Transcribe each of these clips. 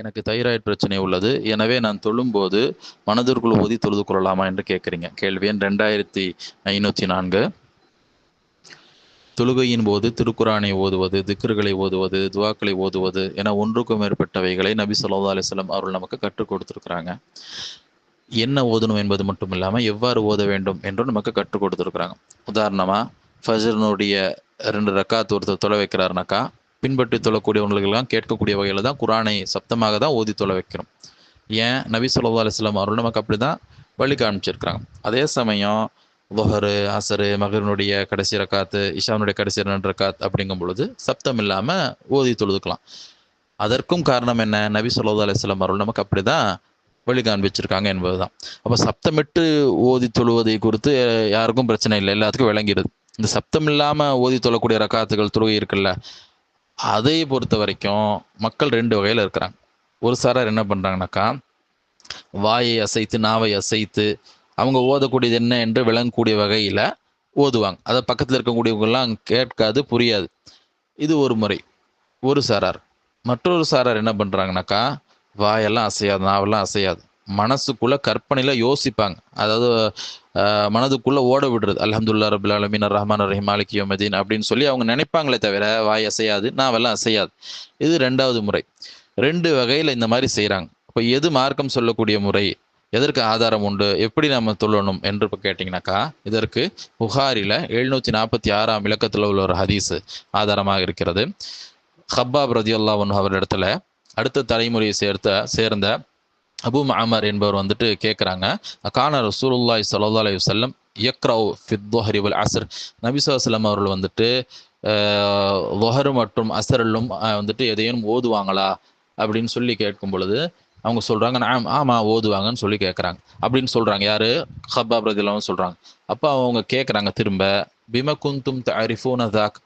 எனக்கு தைராய்டு பிரச்சனை உள்ளது. எனவே நான் தொழும்போது மனதிற்குள் ஓதி தொழுது கொள்ளலாமா என்று கேட்குறீங்க. கேள்வி எண் ரெண்டாயிரத்தி ஐநூற்றி நான்கு. தொழுகையின் போது திருக்குரானை ஓதுவது திக்ருகளை ஓதுவது துவாக்களை ஓதுவது என ஒன்றுக்கும் மேற்பட்டவைகளை நபி சொல்லா அலிஸ்லாம் அவர்கள் நமக்கு கற்றுக் கொடுத்துருக்குறாங்க. என்ன ஓதணும் என்பது மட்டும் இல்லாமல் எவ்வாறு ஓத வேண்டும் என்றும் நமக்கு கற்றுக் கொடுத்துருக்குறாங்க. உதாரணமாக ஃபஜர்னுடைய ரெண்டு ரக்காத் ஒருத்தர் தொலை வைக்கிறாருனாக்கா பின்பற்றி தொழக்கூடியவங்களுக்கெல்லாம் கேட்கக்கூடிய வகையில் தான் குரானை சப்தமாக தான் ஓதி தொலை வைக்கிறோம். ஏன்? நபி சொல்லா அலிஸ்லாம் அவர்கள் நமக்கு அப்படி தான் வழி காமிச்சிருக்கிறாங்க. அதே சமயம் லொஹரு அசரு மகரனுடைய கடைசி ரக்காத்து இஷானுடைய கடைசி ரெண்டு ரக்காத் அப்படிங்கும் பொழுது சப்தம் இல்லாமல் ஓதி தொழுதுக்கலாம். அதற்கும் காரணம் என்ன? நபி சொல்லா அலிஸ்லாம் அவர்கள் நமக்கு அப்படி தான் வழி காண்பிச்சிருக்காங்க என்பதுதான். அப்போ சப்தமிட்டு ஓதி தொழுவதை குறித்து யாருக்கும் பிரச்சனை இல்லை. எல்லாத்துக்கும் விளங்கிடுது. இந்த சப்தம் இல்லாமல் ஓதி தொழக்கூடிய ரக்காத்துகள் தொழுகை இருக்குல்ல அதை பொறுத்த வரைக்கும் மக்கள் ரெண்டு வகையில் இருக்கிறாங்க. ஒரு சாரார் என்ன பண்ணுறாங்கனாக்கா வாயை அசைத்து நாவை அசைத்து அவங்க ஓதக்கூடியது என்ன என்று விளங்கக்கூடிய வகையில் ஓதுவாங்க. அதை பக்கத்தில் இருக்கக்கூடியவங்கெல்லாம் கேட்காது புரியாது. இது ஒரு முறை. ஒரு சாரார். மற்றொரு சாரார் என்ன பண்ணுறாங்கனாக்கா வாயெல்லாம் அசையாது நாவெல்லாம் அசையாது. மனசுக்குள்ள கற்பனையில யோசிப்பாங்க. அதாவது மனதுக்குள்ள ஓட விடுறது. அலமதுல்லா ரபுல் அலமின் ரஹ்மான் ரஹீம் மாலிக் யோமதீன் அப்படின்னு சொல்லி அவங்க நினைப்பாங்களே தவிர வாய் அசையாது நாவெல்லாம் அசையாது. இது ரெண்டாவது முறை. ரெண்டு வகையில் இந்த மாதிரி செய்கிறாங்க இப்போ எது மார்க்கம் சொல்லக்கூடிய முறை? எதற்கு ஆதாரம் உண்டு? எப்படி நம்ம சொல்லணும் என்று இப்போ கேட்டிங்கனாக்கா இதற்கு புகாரில் எழுநூற்றி நாற்பத்தி ஆறாம் இலக்கத்தில் உள்ள ஒரு ஹதீஸ் ஆதாரமாக இருக்கிறது. ஹப்பாப் ரதியுல்லா ஒன்று அவரிடத்துல அடுத்த தலைமுறையை சேர்த்த சேர்ந்த அபு மாமர் என்பவர் வந்துட்டு கேட்குறாங்க கான ரசூலுல்லாய் சல்லா அலி வல்லம் யக்ரவ் ஃபித்துஹரி வல் அசர் நபிசுவலம் அவர்கள் வந்துட்டு ஒஹரு மற்றும் அசரலும் வந்துட்டு எதையும் ஓதுவாங்களா? அப்படின்னு சொல்லி கேட்கும் பொழுது அவங்க சொல்கிறாங்க நான் ஆமாம் ஓதுவாங்கன்னு சொல்லி கேட்குறாங்க அப்படின்னு சொல்கிறாங்க யார்? ஹப்பா பிரதிலாவும் சொல்கிறாங்க அப்போ அவங்க கேட்குறாங்க திரும்ப பிம குந்தும் தரிஃபூன் தாக்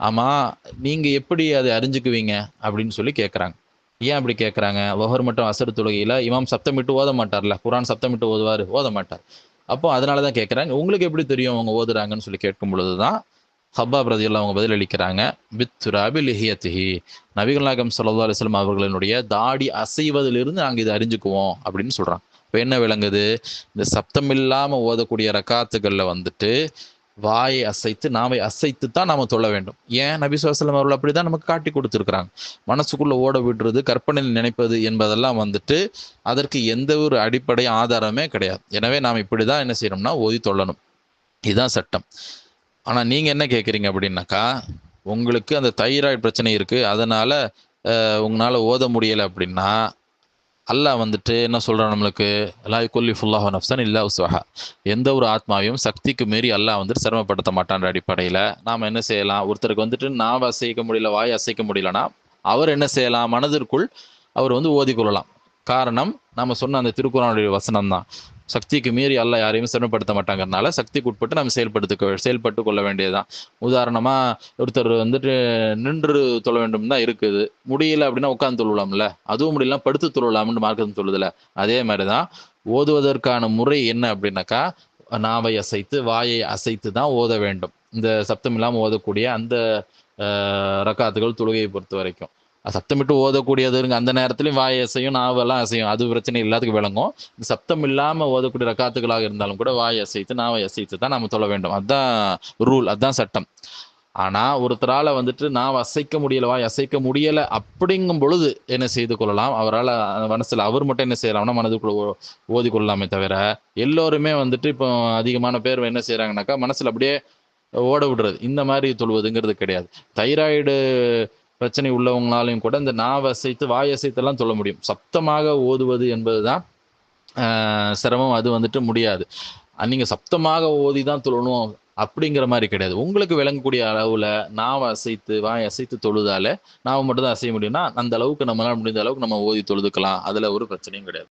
ஆமாம் நீங்கள் எப்படி அதை அறிஞ்சுக்குவீங்க? அப்படின்னு சொல்லி கேட்குறாங்க ஏன் அப்படி கேட்குறாங்க லோஹர் மட்டும் அசர் தொழுகையில் இமாம் சப்தமிட்டு ஓத மாட்டார்ல? குரான் சப்தமிட்டு ஓதுவார் ஓத மாட்டார். அப்போ அதனால தான் கேட்குறாங்க உங்களுக்கு எப்படி தெரியும் அவங்க ஓதுறாங்கன்னு சொல்லி கேட்கும் பொழுது தான் ஹப்பா பிரதியில் அவங்க பதிலளிக்கிறாங்க பித்துராபி லிஹியத்திஹி. நபிகள் நாயகம் சல்லா அலிஸ்லாம் அவர்களினுடைய தாடி அசைவதிலிருந்து நாங்கள் இதை அறிஞ்சுக்குவோம் அப்படின்னு சொல்கிறாங்க இப்போ என்ன விளங்குது? இந்த சப்தம் இல்லாமல் ஓதக்கூடிய ரக்காத்துகளில் வந்துட்டு வாயை அசைத்து நாவை அசைத்து தான் நாம தொழ வேண்டும். ஏன்? நபி சுவாசலம் அவர்கள் அப்படிதான் நமக்கு காட்டி கொடுத்துருக்குறாங்க. மனசுக்குள்ள ஓட விடுறது கற்பனையில் நினைப்பது என்பதெல்லாம் வந்துட்டு அதற்கு எந்த ஒரு அடிப்படை ஆதாரமே கிடையாது. எனவே நாம் இப்படிதான் என்ன செய்யணும்னா ஓதி தொழணும். இதுதான் சட்டம். ஆனா நீங்க என்ன கேட்குறீங்க அப்படின்னாக்கா உங்களுக்கு அந்த தைராய்டு பிரச்சனை இருக்கு. அதனால உங்களால ஓத முடியலை அப்படின்னா அல்லாஹ் வந்துட்டு என்ன சொல்றான் நம்மளுக்கு? லாய் கொல்லி ஃபுல்லாஹ் நஃப்சன் இல்லா உஸ்வஹா. எந்த ஒரு ஆத்மாவையும் சக்திக்கு மீறி அல்லாஹ் வந்துட்டு சிரமப்படுத்த மாட்டான்ற அடிப்படையில் நாம் என்ன செய்யலாம்? ஒருத்தருக்கு வந்துட்டு நாம் அசைக்க முடியல வாய் அசைக்க முடியலன்னா அவர் என்ன செய்யலாம்? மனதிற்குள் அவர் வந்து ஓதிக்கொள்ளலாம். காரணம் நம்ம சொன்ன அந்த திருக்குறானுடைய வசனம் தான் சக்திக்கு மீறி அல்ல யாரையும் சிரமப்படுத்த மாட்டாங்கிறதுனால சக்திக்கு உட்பட்டு நம்ம செயல்படுத்த செயல்பட்டு கொள்ள வேண்டியதுதான். உதாரணமா ஒருத்தர் வந்துட்டு நின்று தொழ வேண்டும் தான் இருக்குது. முடியல அப்படின்னா உட்காந்து தொழலாம்ல அதுவும் முடியலாம் படுத்து தொழலாம்னு மார்க்கம் சொல்லுதுல. அதே மாதிரிதான் ஓதுவதற்கான முறை என்ன அப்படின்னாக்கா நாவை அசைத்து வாயை அசைத்து தான் ஓத வேண்டும். இந்த சப்தம் இல்லாமல் ஓதக்கூடிய அந்த ரக்காத்துகள் தொழுகையை பொறுத்த வரைக்கும் சத்தமிட்டு ஓதக்கூடியதுங்க. அந்த நேரத்துலையும் வாய் அசையும் நாவெல்லாம் அசையும். அது பிரச்சனை இல்லாததுக்கு விளங்கும். சத்தம் இல்லாமல் ஓதக்கூடிய ரக்காத்துகளாக இருந்தாலும் கூட வாய் அசைத்து நாவை அசைத்து தான் நம்ம சொல்ல வேண்டும். அதுதான் ரூல் அதுதான் சட்டம். ஆனால் ஒருத்தரால் வந்துட்டு நான் அசைக்க முடியல வாய் அசைக்க முடியலை அப்படிங்கும் பொழுது என்ன செய்து கொள்ளலாம்? அவரால் மனசில் அவர் மட்டும் என்ன செய்யலாம்னா மனதுக்குள்ள ஓதி கொள்ளலாமே தவிர எல்லோருமே வந்துட்டு இப்போ அதிகமான பேர் என்ன செய்கிறாங்கனாக்கா மனசில் அப்படியே ஓட விடுறது. இந்த மாதிரி தொழுவதுங்கிறது கிடையாது. தைராய்டு பிரச்சனை உள்ளவங்களாலையும் கூட இந்த நாவ அசைத்து வாய் சொல்ல முடியும். சப்தமாக ஓதுவது என்பதுதான் சிரமம். அது வந்துட்டு முடியாது. நீங்க சப்தமாக ஓதி தான் தொழணும் அப்படிங்கிற மாதிரி கிடையாது. உங்களுக்கு விளங்கக்கூடிய அளவுல நாவை அசைத்து வாய் அசைத்து தொழுதால நாவை மட்டும் தான் அசைய முடியும்னா அந்த அளவுக்கு நம்மளால முடிந்த அளவுக்கு நம்ம ஓதி தொழுதுக்கலாம். அதுல ஒரு பிரச்சனையும் கிடையாது.